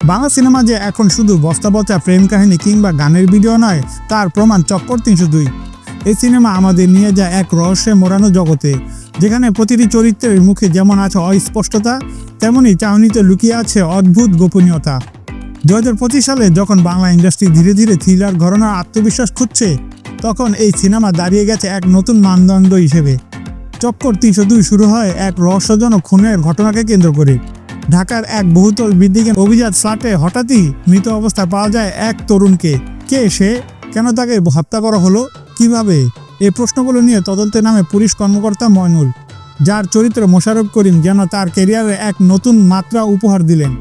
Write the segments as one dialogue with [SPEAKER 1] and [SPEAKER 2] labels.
[SPEAKER 1] Bangla cinema যে এখন শুধু বস্তা বচা প্রেম কাহিনী কিংবা গানের ভিডিও নয়, তার প্রমাণ চক্কর তিনশো দুই। এই সিনেমা আমাদের নিয়ে যায় এক রহস্যে মোড়ানো জগতে, যেখানে প্রতিটি চরিত্রের মুখে যেমন আছে অস্পষ্টতা, তেমনি চাউনিতে লুকিয়ে আছে অদ্ভুত গোপনীয়তা। দু হাজার পঁচিশ সালে যখন বাংলা ইন্ডাস্ট্রি ধীরে ধীরে থ্রিলার ঘটনার আত্মবিশ্বাস খুঁজছে, তখন এই সিনেমা দাঁড়িয়ে গেছে এক নতুন মানদণ্ড হিসেবে। চক্কর তিনশো দুই শুরু হয় এক রহস্যজনক খুনের ঘটনাকে কেন্দ্র করে। ঢাকার এক বহুতল বিদ্যুৎ অভিজাত ফ্ল্যাটে হঠাৎই মৃত অবস্থায় পাওয়া যায় এক তরুণকে। কে সে? কেন তাকে হত্যা করা হলো? কীভাবে? এই প্রশ্নগুলো নিয়ে তদন্তে নামে পুলিশ কর্মকর্তা ময়নুল যার চরিত্র মোশারফ করিম যেন তার ক্যারিয়ারে এক নতুন মাত্রা উপহার দিলেন।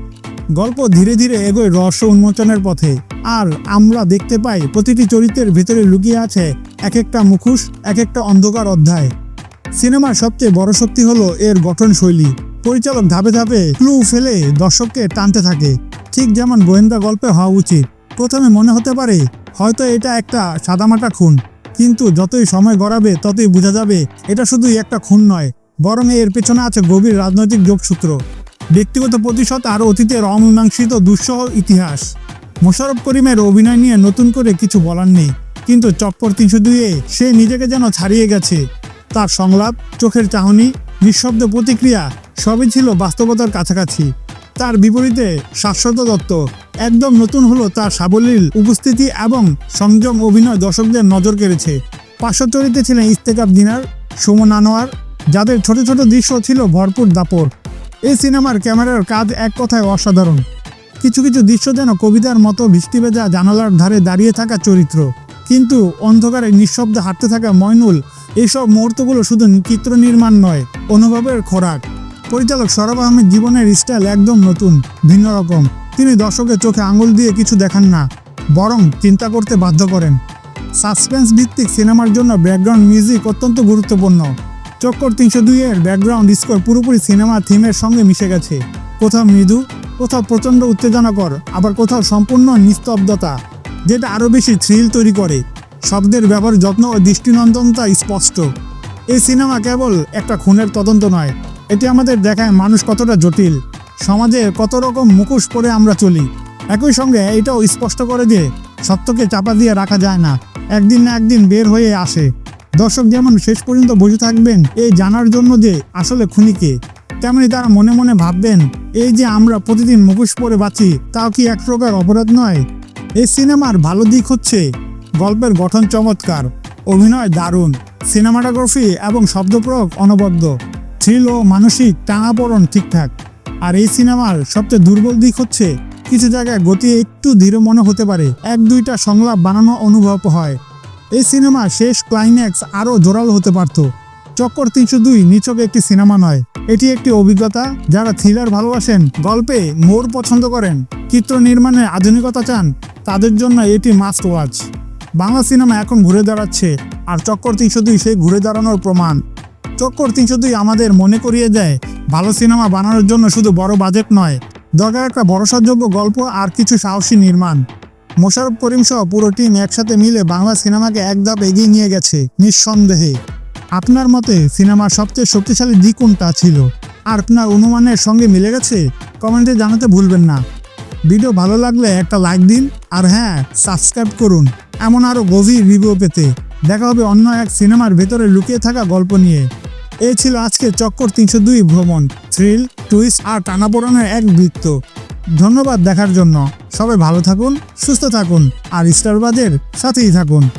[SPEAKER 1] গল্প ধীরে ধীরে এগোয় রহস্য উন্মোচনের পথে। আর আমরা দেখতে পাই প্রতিটি চরিত্রের ভেতরে লুকিয়ে আছে এক একটা মুখোশ এক একটা অন্ধকার অধ্যায়। সিনেমার সবচেয়ে বড় শক্তি হলো এর গঠনশৈলী। পরিচালক ধাপে ধাপে ক্লু ফেলে দর্শককে টানতে থাকে। ঠিক যেমন গোয়েন্দা গল্পে হওয়া উচিত। প্রথমে মনে হতে পারে, হয়তো এটা একটা সাদামাটা খুন। কিন্তু যতই সময় গড়াবে, ততই বোঝা যাবে, এটা শুধুই একটা খুন নয়, বরং এর পেছনে আছে গভীর রাজনৈতিক যোগসূত্র। ব্যক্তিগত প্রতিশোধ আর অতীতের অমীমাংসিত দুঃসহ ইতিহাস। মোশারফ করিমের অভিনয় নিয়ে নতুন করে কিছু বলার নেই, কিন্তু চক্কর তিনশো দুইয়ে সে নিজেকে যেন ছাড়িয়ে গেছে। তার সংলাপ, চোখের চাহনি, নিঃশব্দ প্রতিক্রিয়া সবই ছিল বাস্তবতার কাছাকাছি। তার বিপরীতে শাশ্বত দত্ত একদম নতুন হলো তার সাবলীল উপস্থিতি এবং সংযম অভিনয় দর্শকদের নজর কেড়েছে। পার্শ্ব চরিত্রে ছিলেন ইস্তেকাব দিনার সুমন আনোয়ার, যাদের ছোট ছোট দৃশ্য ছিল ভরপুর দাপর। এই সিনেমার ক্যামেরার কাজ এক কথায় অসাধারণ। কিছু কিছু দৃশ্য যেন কবিতার মতো বৃষ্টি ভেজা জানালার ধারে দাঁড়িয়ে থাকা চরিত্র। কিন্তু অন্ধকারে নিঃশব্দে হাঁটতে থাকা ময়নুল এইসব মুহূর্তগুলো শুধু চিত্র নির্মাণ নয়, অনুভবের খোরাক। পরিচালক সরব আহমেদ জীবনের স্টাইল একদম নতুন, ভিন্ন রকম। তিনি দর্শকের চোখে আঙুল দিয়ে কিছু দেখান না, বরং চিন্তা করতে বাধ্য করেন। সাসপেন্স ভিত্তিক সিনেমার জন্য ব্যাকগ্রাউন্ড মিউজিক অত্যন্ত গুরুত্বপূর্ণ। চক্কর তিনশো দুইয়ের ব্যাকগ্রাউন্ড স্কোর পুরোপুরি সিনেমা থিমের সঙ্গে মিশে গেছে। কোথাও মৃদু, কোথাও প্রচণ্ড উত্তেজনাকর, আবার কোথাও সম্পূর্ণ নিস্তব্ধতা, যেটা আরও বেশি থ্রিল তৈরি করে। শব্দের ব্যবহার যত্ন ও দৃষ্টিনন্দনতা স্পষ্ট। এই সিনেমা কেবল একটা খুনের তদন্ত নয়, এটি আমাদের দেখায় মানুষ কতটা জটিল, সমাজে কত রকম মুখোশ পরে আমরা চলি। একই সঙ্গে এটাও স্পষ্ট করে যে সত্যকে চাপা দিয়ে রাখা যায় না, একদিন না একদিন বের হয়ে আসে। দর্শক যেমন শেষ পর্যন্ত বসে থাকবেন এই জানার জন্য যে আসলে খুনিকে তেমনি তারা মনে মনে ভাববেন, এই যে আমরা প্রতিদিন মুখোশ পরে বাঁচি, তাও কি এক প্রকার অপরাধ নয়? এই সিনেমার ভালো দিক হচ্ছে গল্পের গঠন চমৎকার, অভিনয় দারুণ, সিনেমাটোগ্রাফি এবং শব্দ প্রয়োগ অনবদ্য, থ্রিল ও মানসিক টানাপড়ন ঠিকঠাক। আর এই সিনেমার সবচেয়ে দুর্বল দিক হচ্ছে, কিছু জায়গায় গতি একটু ধীর মনে হতে পারে, এক দুইটা সংলাপ বানানো অনুভব হয়। এই সিনেমা শেষ ক্লাইম্যাক্স আরও জোরাল হতে পারত। চক্কর তিনশো দুই নিছক একটি সিনেমা নয়, এটি একটি অভিজ্ঞতা যারা থ্রিলার ভালোবাসেন, গল্পে মোর পছন্দ করেন, চিত্র নির্মাণে আধুনিকতা চান, তাদের জন্য এটি মাস্ট ওয়াচ বাংলা সিনেমা এখন ঘুরে দাঁড়াচ্ছে, আর চক্কর তিনশো দুই সেই ঘুরে দাঁড়ানোর প্রমাণ। চক্কর তিনশো দুই আমাদের মনে করিয়ে দেয়, ভালো সিনেমা বানানোর জন্য শুধু বড় বাজেট নয়, দরকার একটা ভরসাযোগ্য গল্প আর কিছু সাহসী নির্মাণ। মোশারফ করিম সহ পুরো টিম একসাথে মিলে বাংলা সিনেমাকে এক ধাপ এগিয়ে নিয়ে গেছে, নিঃসন্দেহে। আপনার মতে সিনেমার সবচেয়ে শক্তিশালী দিক কোনটা ছিল? আর আপনার অনুমানের সঙ্গে মিলে গেছে? কমেন্টে জানাতে ভুলবেন না। ভিডিও ভালো লাগলে একটা লাইক দিন, আর হ্যাঁ সাবস্ক্রাইব করুন। এমন আরও গভীর রিভিউ পেতে দেখা হবে অন্য এক সিনেমার ভেতরে লুকিয়ে থাকা গল্প নিয়ে। এই ছিল আজকে চক্কর তিনশো দুই ভ্রমণ থ্রিল টুইস্ট আর টানাপোড়ানোর এক বৃত্ত। ধন্যবাদ দেখার জন্য। সবাই ভালো থাকুন, সুস্থ থাকুন আর স্টারবাদের সাথেই থাকুন।